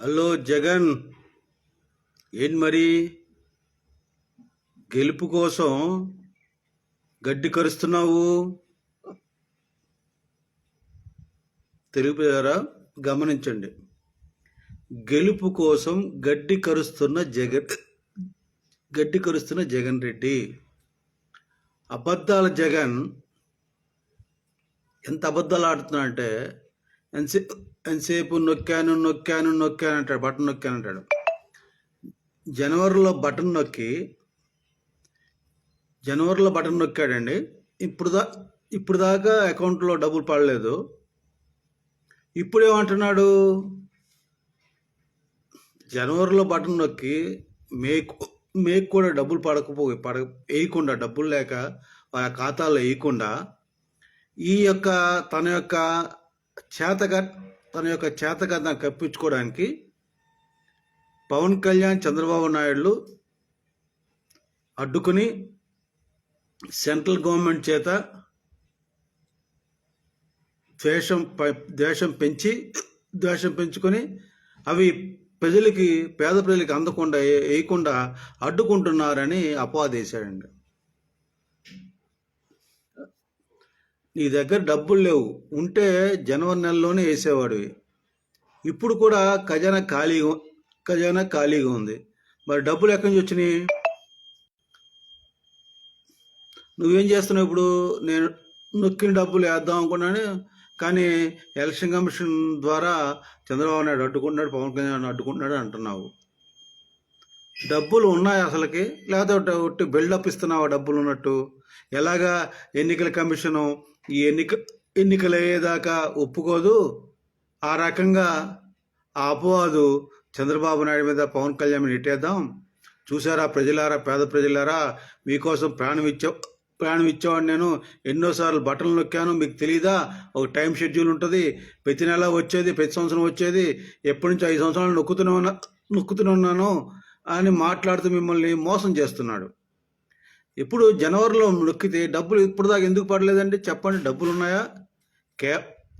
Hello Jagan ఏంటి మరి? గెలుపు కోసం గడ్డి కరుస్తున్నావు. తెలుగు ద్వారా గమనించండి. గెలుపు కోసం గడ్డి కరుస్తున్న జగన్ గడ్డి కరుస్తున్న జగన్ రెడ్డి. అబద్ధాల జగన్ ఎంత అబద్ధాలు ఆడుతున్నా అంటే ఎంతసేపు ఎంతసేపు నొక్కాను నొక్కాను నొక్కాను అంటాడు. బటన్ నొక్కాను అంటాడు. జనవరిలో బటన్ నొక్కి జనవరిలో బటన్ నొక్కాడండి. ఇప్పుడు దా ఇప్పుడు దాకా అకౌంట్లో డబ్బులు పడలేదు. ఇప్పుడు ఏమంటున్నాడు జనవరిలో బటన్ నొక్కి మేకు మేకు కూడా డబ్బులు పడకపో పడ వేయకుండా డబ్బులు లేక ఆ ఖాతాలో వేయకుండా ఈ యొక్క తన యొక్క చేతగా తన యొక్క చేతగా కప్పించుకోవడానికి పవన్ కళ్యాణ్ చంద్రబాబు నాయుడు అడ్డుకుని సెంట్రల్ గవర్నమెంట్ చేత ద్వేషం ద్వేషం పెంచి ద్వేషం పెంచుకొని అవి ప్రజలకి పేద ప్రజలకి అందకుండా వేయకుండా అడ్డుకుంటున్నారని అపవాదేశాడండి. నీ దగ్గర డబ్బులు లేవు. ఉంటే జనవరి నెలలోనే వేసేవాడివి. ఇప్పుడు కూడా ఖజానా ఖాళీగా ఖజానా ఖాళీగా ఉంది. మరి డబ్బులు ఎక్కడి నుంచి వచ్చినాయి? నువ్వేం చేస్తున్నావు ఇప్పుడు? నేను నొక్కిన డబ్బులు వేద్దాం అనుకున్నాను. కానీ ఎలక్షన్ కమిషన్ ద్వారా చంద్రబాబు నాయుడు అడ్డుకుంటున్నాడు పవన్ కళ్యాణ్ అడ్డుకుంటున్నాడు అంటున్నావు. డబ్బులు ఉన్నాయి అసలుకి? లేకపోతే ఒట్టి బిల్డప్ ఇస్తున్నావా డబ్బులు ఉన్నట్టు? ఎలాగా ఎన్నికల కమిషను ఈ ఎన్నిక ఎన్నికలు అయ్యేదాకా ఒప్పుకోదు. ఆ రకంగా ఆ అపవాదు చంద్రబాబు నాయుడు మీద పవన్ కళ్యాణ్ నెట్టేద్దాం. ఇట్టేద్దాం చూసారా ప్రజలారా పేద ప్రజలారా? మీకోసం ప్రాణం ఇచ్చా ప్రాణం ఇచ్చేవాడు నేను. ఎన్నోసార్లు బట్టలు నొక్కాను. మీకు తెలియదా ఒక టైం షెడ్యూల్ ఉంటుంది. ప్రతి నెల వచ్చేది ప్రతి సంవత్సరం వచ్చేది. ఎప్పటి నుంచి ఐదు సంవత్సరాలు నొక్కుతూనే ఉన్నా నొక్కుతూనే ఉన్నాను అని మాట్లాడుతూ మిమ్మల్ని మోసం చేస్తున్నాడు. ఇప్పుడు జనవరిలో నొక్కితే డబ్బులు ఇప్పటిదాకా ఎందుకు పడలేదండి? చెప్పండి. డబ్బులు ఉన్నాయా కే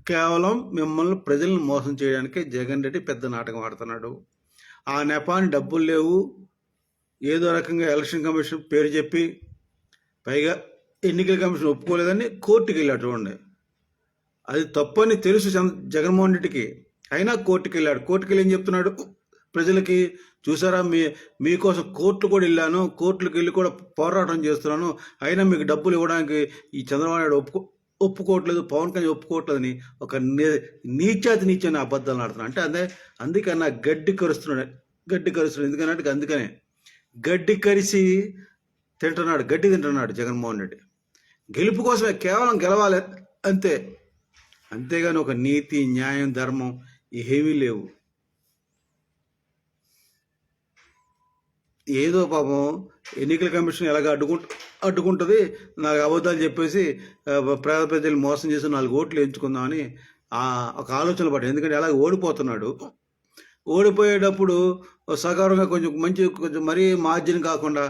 కేవలం మిమ్మల్ని ప్రజలను మోసం చేయడానికి జగన్ రెడ్డి పెద్ద నాటకం ఆడుతున్నాడు. ఆ నెపాన్ని డబ్బులు లేవు. ఏదో రకంగా ఎలక్షన్ కమిషన్ పేరు చెప్పి పైగా ఎన్నికల కమిషన్ ఒప్పుకోలేదని కోర్టుకి వెళ్ళాడు చూడండి. అది తప్పని తెలుసు జగన్మోహన్ రెడ్డికి. అయినా కోర్టుకి వెళ్ళాడు. కోర్టుకి వెళ్ళి ఏం చెప్తున్నాడు? ప్రజలకి చూసారా? మీ మీకోసం కోర్టు కూడా వెళ్ళాను. కోర్టులకు వెళ్ళి కూడా పోరాటం చేస్తున్నాను. అయినా మీకు డబ్బులు ఇవ్వడానికి ఈ చంద్రబాబు నాయుడు ఒప్పుకో ఒప్పుకోవట్లేదు. పవన్ కళ్యాణ్ ఒప్పుకోవట్లేదని ఒక నీచాతి నీచని అబద్ధాలు ఆడుతున్నాను అంటే అదే అందుకన్నా గడ్డి కరుస్తున్నాడు. గడ్డి కరుస్తున్నాడు. ఎందుకనంటే అందుకనే. గడ్డి కరిసి తింటున్నాడు. గడ్డి తింటున్నాడు జగన్మోహన్ రెడ్డి. గెలుపు కోసమే కేవలం గెలవాలి అంతే. అంతేగాని ఒక నీతి న్యాయం ధర్మం ఏమీ లేవు. ఏదో పాపం ఎన్నికల కమిషన్ ఎలాగ అడ్డుకుంటు అడ్డుకుంటుంది నాకు అబద్ధాలు చెప్పేసి ప్రజల పేద ప్రజలు మోసం చేసి నాలుగు ఓట్లు ఎంచుకుందామని ఒక ఆలోచన పడ్డ ఎందుకంటే ఎలాగ ఓడిపోతున్నాడు. ఓడిపోయేటప్పుడు సకారంగా కొంచెం మంచి కొంచెం మరీ మార్జిన్ కాకుండా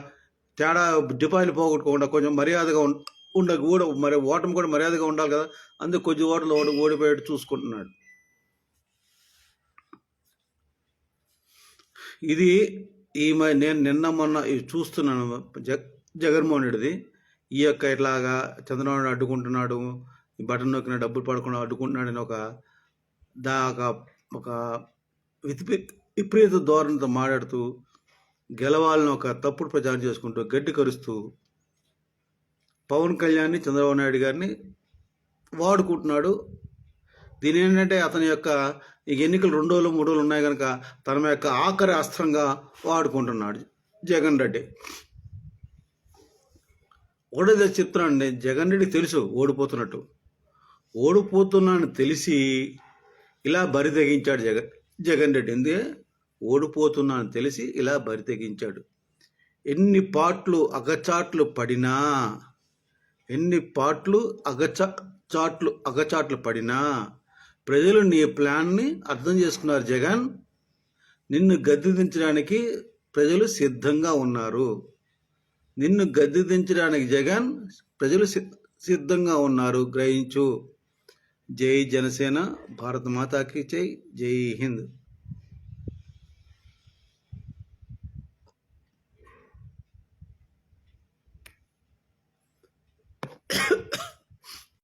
తేడా డిపాజిట్ పోగొట్టుకోకుండా కొంచెం మర్యాదగా ఉండ కూడా మరి ఓటమి కూడా మర్యాదగా ఉండాలి కదా. అందుకు కొద్ది ఓటలు ఓడి ఓడిపోయేట్టు చూసుకుంటున్నాడు. ఇది ఈ మ- నేను నిన్న మొన్న ఇది చూస్తున్నాను. జగ జగన్మోహన్ రెడ్డిది. ఈ యొక్క ఇట్లాగా చంద్రబాబు అడ్డుకుంటున్నాడు ఈ బటన్ నొక్కిన డబ్బులు పడకుండా అడ్డుకుంటున్నాడు అని ఒక దా ఒక ఒక విపరీత ధోరణితో మాట్లాడుతూ గెలవాలని ఒక తప్పుడు ప్రచారం చేసుకుంటూ గడ్డి కరుస్తూ పవన్ కళ్యాణ్ని చంద్రబాబు నాయుడు గారిని వాడుకుంటున్నాడు. దీని ఏంటంటే అతని యొక్క ఈ ఎన్నికలు రెండు రోజులు మూడు రోజులు ఉన్నాయి కనుక తన యొక్క ఆఖరి అస్త్రంగా వాడుకుంటున్నాడు జగన్ రెడ్డి. ఒకటే చెప్తున్నానండి జగన్ రెడ్డికి తెలుసు ఓడిపోతున్నట్టు. ఓడిపోతున్నాను తెలిసి ఇలా బరి తెగించాడు జగన్ జగన్ రెడ్డి. ఎందుకే? ఓడిపోతున్నాను తెలిసి ఇలా బరి తెగించాడు. ఎన్ని పాటలు అగచాట్లు పడినా ఎన్ని పాటలు అగచా చాట్లు అగచాట్లు పడినా ప్రజలు నీ ప్లాన్ని అర్థం చేసుకున్నారు జగన్. నిన్ను గద్దెదించడానికి ప్రజలు సిద్ధంగా ఉన్నారు. నిన్ను గద్దెదించడానికి జగన్ ప్రజలు సి- సిద్ధంగా ఉన్నారు. గ్రహించు. జై జనసేన. భారత మాతాకి జై. జై హింద్.